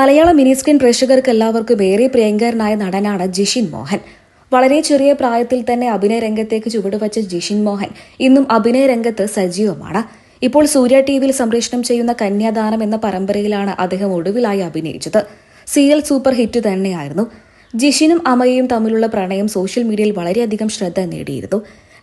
മലയാള mini screen പ്രേക്ഷകർക്ക് എല്ലാവർക്കും ഏറെ പ്രിയങ്കരനായ നടനാണ് ജിഷിൻ മോഹൻ. വളരെ ചെറിയ പ്രായത്തിൽ തന്നെ അഭിനയ രംഗത്തേക്ക് ചുവടുവച്ച ജിഷിൻ മോഹൻ ഇന്നും അഭിനയ രംഗത്ത് സജീവമാണ്. ഇപ്പോൾ സൂര്യ ടി വിയിൽ സംപ്രേഷണം ചെയ്യുന്ന കന്യാദാനം എന്ന പരമ്പരയിലാണ് അദ്ദേഹം ഒടുവിലായി അഭിനയിച്ചത്. സീരിയൽ സൂപ്പർ ഹിറ്റ് തന്നെയായിരുന്നു. ജിഷിനും അമയയും തമ്മിലുള്ള പ്രണയം സോഷ്യൽ മീഡിയയിൽ വളരെയധികം ശ്രദ്ധ നേടിയിരുന്നു.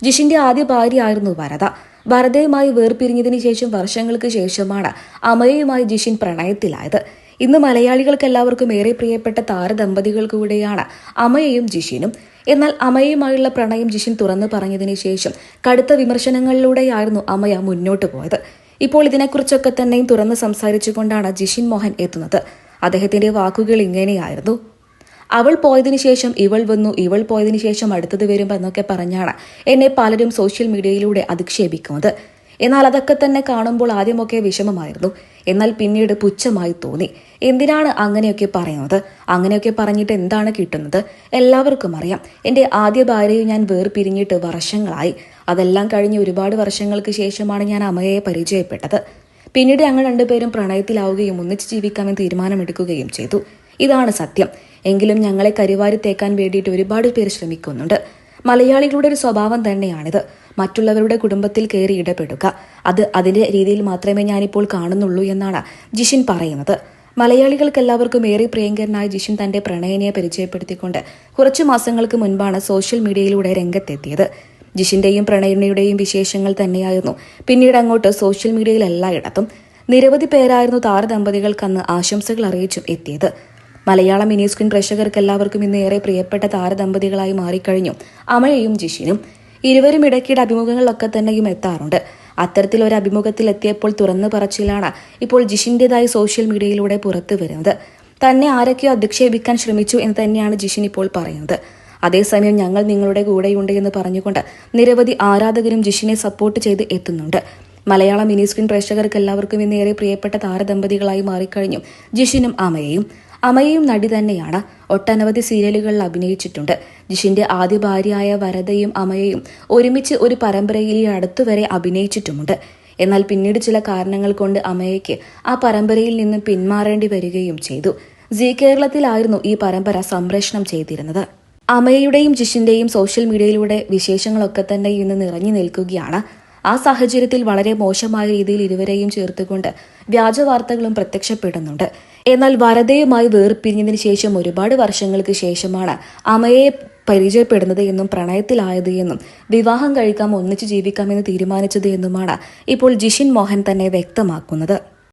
ജിഷിന്റെ ആദ്യ ഭാര്യയായിരുന്നു വരദ വരദയുമായി വേർപിരിഞ്ഞതിനു ശേഷം വർഷങ്ങൾക്ക് ശേഷമാണ് അമയയുമായി ജിഷിൻ പ്രണയത്തിലായത്. ഇന്ന് മലയാളികൾക്ക് എല്ലാവർക്കും ഏറെ പ്രിയപ്പെട്ട താരദമ്പതികൾ കൂടെയാണ് അമയയും ജിഷിനും. എന്നാൽ അമയയുമായുള്ള പ്രണയം ജിഷിൻ തുറന്നു പറഞ്ഞതിന് ശേഷം കടുത്ത വിമർശനങ്ങളിലൂടെയായിരുന്നു അമയ മുന്നോട്ട് പോയത്. ഇപ്പോൾ ഇതിനെക്കുറിച്ചൊക്കെ തന്നെയും തുറന്ന് സംസാരിച്ചുകൊണ്ടാണ് ജിഷിൻ മോഹൻ എത്തുന്നത്. അദ്ദേഹത്തിന്റെ വാക്കുകൾ ഇങ്ങനെയായിരുന്നു. അവൾ പോയതിനു ശേഷം ഇവൾ വന്നു ഇവൾ പോയതിനു ശേഷം അടുത്തത് വരും എന്നൊക്കെ പറഞ്ഞാണ് എന്നെ പലരും സോഷ്യൽ മീഡിയയിലൂടെ അധിക്ഷേപിക്കുന്നത്. എന്നാൽ അതൊക്കെ തന്നെ കാണുമ്പോൾ ആദ്യമൊക്കെ വിഷമമായിരുന്നു. എന്നാൽ പിന്നീട് പുച്ഛമായി തോന്നി. എന്തിനാണ് അങ്ങനെയൊക്കെ പറയുന്നത്? അങ്ങനെയൊക്കെ പറഞ്ഞിട്ട് എന്താണ് കിട്ടുന്നത്? എല്ലാവർക്കും അറിയാം. എന്റെ ആദ്യ ഭാര്യയെ ഞാൻ വേർപിരിഞ്ഞിട്ട് വർഷങ്ങളായി. അതെല്ലാം കഴിഞ്ഞ് ഒരുപാട് വർഷങ്ങൾക്ക് ശേഷമാണ് ഞാൻ അമ്മയെ പരിചയപ്പെട്ടത്. പിന്നീട് ഞങ്ങൾ രണ്ടുപേരും പ്രണയത്തിലാവുകയും ഒന്നിച്ച് ജീവിക്കാമെന്ന് തീരുമാനമെടുക്കുകയും ചെയ്തു. ഇതാണ് സത്യം. എങ്കിലും ഞങ്ങളെ കരിവാരി തേക്കാൻ വേണ്ടിയിട്ട് ഒരുപാട് പേർ ശ്രമിക്കുന്നുണ്ട്. മലയാളികളുടെ ഒരു സ്വഭാവം തന്നെയാണിത്. മറ്റുള്ളവരുടെ കുടുംബത്തിൽ കയറി ഇടപെടുക. അത് അതിന്റെ രീതിയിൽ മാത്രമേ ഞാനിപ്പോൾ കാണുന്നുള്ളൂ എന്നാണ് ജിഷിൻ പറയുന്നത്. മലയാളികൾക്ക് എല്ലാവർക്കും ഏറെ പ്രിയങ്കരനായ ജിഷിൻ തന്റെ പ്രണയനെ പരിചയപ്പെടുത്തിക്കൊണ്ട് കുറച്ചു മാസങ്ങൾക്ക് മുൻപാണ് സോഷ്യൽ മീഡിയയിലൂടെ രംഗത്തെത്തിയത്. ജിഷിന്റെയും പ്രണയനയുടെയും വിശേഷങ്ങൾ തന്നെയായിരുന്നു പിന്നീട് അങ്ങോട്ട് സോഷ്യൽ മീഡിയയിൽ എല്ലായിടത്തും. നിരവധി പേരായിരുന്നു താരദമ്പതികൾക്ക് അന്ന് ആശംസകൾ അറിയിച്ചും എത്തിയത്. മലയാള മിനി സ്ക്രീൻ പ്രേക്ഷകർക്ക് എല്ലാവർക്കും ഇന്ന് ഏറെ പ്രിയപ്പെട്ട താരദമ്പതികളായി മാറിക്കഴിഞ്ഞു. അമയയും ജിഷിനും ഇരുവരും ഇടയ്ക്കിടെ അഭിമുഖങ്ങളിലൊക്കെ തന്നെയും എത്താറുണ്ട്. അത്തരത്തിൽ ഒരു അഭിമുഖത്തിൽ എത്തിയപ്പോൾ തുറന്നു പറച്ചിലാണ് ഇപ്പോൾ ജിഷിന്റേതായി സോഷ്യൽ മീഡിയയിലൂടെ പുറത്തു വരുന്നത്. തന്നെ ആരൊക്കെയോ അധിക്ഷേപിക്കാൻ ശ്രമിച്ചു എന്ന് തന്നെയാണ് ജിഷിൻ ഇപ്പോൾ പറയുന്നത്. അതേസമയം ഞങ്ങൾ നിങ്ങളുടെ കൂടെയുണ്ട് എന്ന് പറഞ്ഞുകൊണ്ട് നിരവധി ആരാധകരും ജിഷിനെ സപ്പോർട്ട് ചെയ്ത് എത്തുന്നുണ്ട്. മലയാള മിനി സ്ക്രീൻ പ്രേക്ഷകർക്ക് എല്ലാവർക്കും ഇന്ന് ഏറെ പ്രിയപ്പെട്ട താരദമ്പതികളായി മാറിക്കഴിഞ്ഞു. ജിഷിനും അമയയും അമയയും നടി തന്നെയാണ് ഒട്ടനവധി സീരിയലുകളിൽ അഭിനയിച്ചിട്ടുണ്ട്. ജിഷിന്റെ ആദ്യ ഭാര്യയായ വരദയും അമയയും ഒരുമിച്ച് ഒരു പരമ്പരയിൽ അടുത്തുവരെ അഭിനയിച്ചിട്ടുമുണ്ട്. എന്നാൽ പിന്നീട് ചില കാരണങ്ങൾ കൊണ്ട് അമയയ്ക്ക് ആ പരമ്പരയിൽ നിന്ന് പിന്മാറേണ്ടി വരികയും ചെയ്തു. ജി കേരളത്തിലായിരുന്നു ഈ പരമ്പര സംപ്രേഷണം ചെയ്തിരുന്നത്. അമയയുടെയും ജിഷിന്റെയും സോഷ്യൽ മീഡിയയിലൂടെ വിശേഷങ്ങളൊക്കെ തന്നെ ഇന്ന് നിറഞ്ഞു നിൽക്കുകയാണ്. ആ സാഹചര്യത്തിൽ വളരെ മോശമായ രീതിയിൽ ഇരുവരെയും ചേർത്തുകൊണ്ട് വ്യാജ വാർത്തകളും പ്രത്യക്ഷപ്പെടുന്നുണ്ട്. എന്നാൽ വരദയുമായി വേർപിരിഞ്ഞതിന് ശേഷം ഒരുപാട് വർഷങ്ങൾക്ക് ശേഷമാണ് അമയെ പരിചയപ്പെടുന്നത് എന്നും പ്രണയത്തിലായത് എന്നും വിവാഹം കഴിക്കാം ഒന്നിച്ചു ജീവിക്കാമെന്ന് തീരുമാനിച്ചത് എന്നുമാണ് ഇപ്പോൾ ജിഷിൻ മോഹൻ തന്നെ വ്യക്തമാക്കുന്നത്.